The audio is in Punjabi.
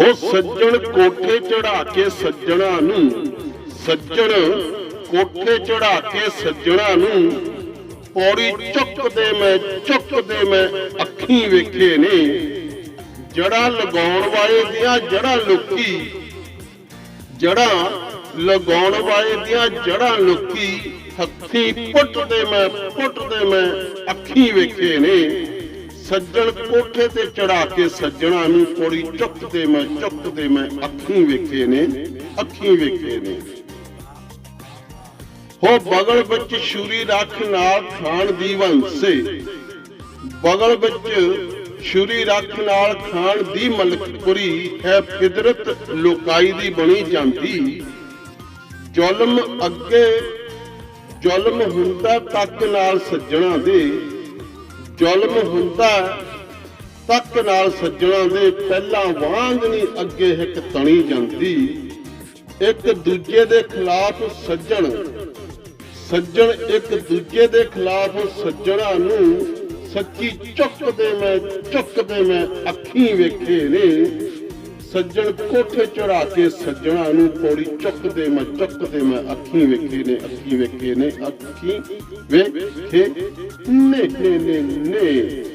ਹੋ ਸੱਜਣ ਕੋਠੇ ਚੜਾ ਕੇ ਸੱਜਣਾ ਨੂੰ, ਸੱਜਣ ਕੋਠੇ ਚੜਾ ਕੇ ਸੱਜਣਾ ਨੂੰ, ਪੌੜੀ ਚੁੱਕਦੇ ਮੈਂ ਚੁੱਕਦੇ ਮੈਂ ਅੱਖੀਂ ਵੇਖੇ ਨੇ। ਜੜਾਂ ਲਗਾਉਣ ਵਾਲੇ ਦੀਆਂ ਜੜਾਂ ਲੁਕੀ ਜੜਾਂ ਲਗਾਉਣ ਵਾਲੇ ਦੀਆਂ ਜੜਾਂ ਲੁਕੀ, ਹੱਥੀ ਪੁੱਟਦੇ ਮੈਂ ਪੁੱਟਦੇ ਮੈਂ ਅੱਖੀਂ ਵੇਖੇ ਨੇ। ਸੱਜਣ ਕੋਠੇ ਤੇ ਚੜਾ ਕੇ ਸੱਜਣਾ ਨੂੰ ਪੌੜੀ ਚੁੱਕਦੇ ਮੈਂ ਚੁੱਕਦੇ ਮੈਂ, ਅੱਖੀਂ ਵੇਖੇ ਨੇ, ਅੱਖੀਂ ਵੇਖੇ ਨੇ। ਹੋ ਬਗਲ ਵਿੱਚ ਛੁਰੀ ਰੱਖ ਨਾਲ ਖਾਣ ਦੀ ਵੰਸੇ। ਬਗਲ ਵਿੱਚ ਛੁਰੀ ਰੱਖ ਨਾਲ ਖਾਣ ਦੀ ਮਲਕਪੁਰੀ ਹੈ ਫਿਦਰਤ, ਲੋਕਾਈ ਦੀ ਬਣੀ ਜਾਂਦੀ। ਜ਼ੁਲਮ ਅੱਗੇ, ਜ਼ੁਲਮ ਹੁੰਦਾ ਤੱਕ ਨਾਲ ਸੱਜਣਾ ਦੇ। ਜ਼ੁਲਮ ਹੁੰਦਾ ਤੱਕ ਨਾਲ ਸੱਜਣਾ ਦੇ ਪਹਿਲਾਂ ਵਾਂਗ ਨਹੀਂ ਅੱਗੇ ਇੱਕ ਤਣੀ ਜਾਂਦੀ, ਇੱਕ ਦੂਜੇ ਦੇ ਖਿਲਾਫ ਸੱਜਣ ਸੱਜਣ ਇੱਕ ਦੂਜੇ ਦੇ ਖਿਲਾਫ ਸੱਜਣਾ ਨੂੰ ਸੱਚੀ ਚੁੱਕਦੇ ਮੈਂ ਚੁੱਕਦੇ ਮੈਂ ਅੱਖੀਂ ਵੇਖੇ ਨੇ। ਸੱਜਣ ਕੋਠੇ ਚੜਾ ਕੇ ਸੱਜਣਾ ਨੂੰ ਪੌੜੀ ਚੁੱਕਦੇ ਮੈਂ ਚੁੱਕਦੇ ਮੈਂ, ਅੱਖੀਂ ਵੇਖੇ ਨੇ, ਅੱਖੀਂ ਵੇਖੇ ਨੇ, ਅੱਖੀਂ ਵੇਖੇ ਨੇ ਨੇ ਨੇ ਨੇ।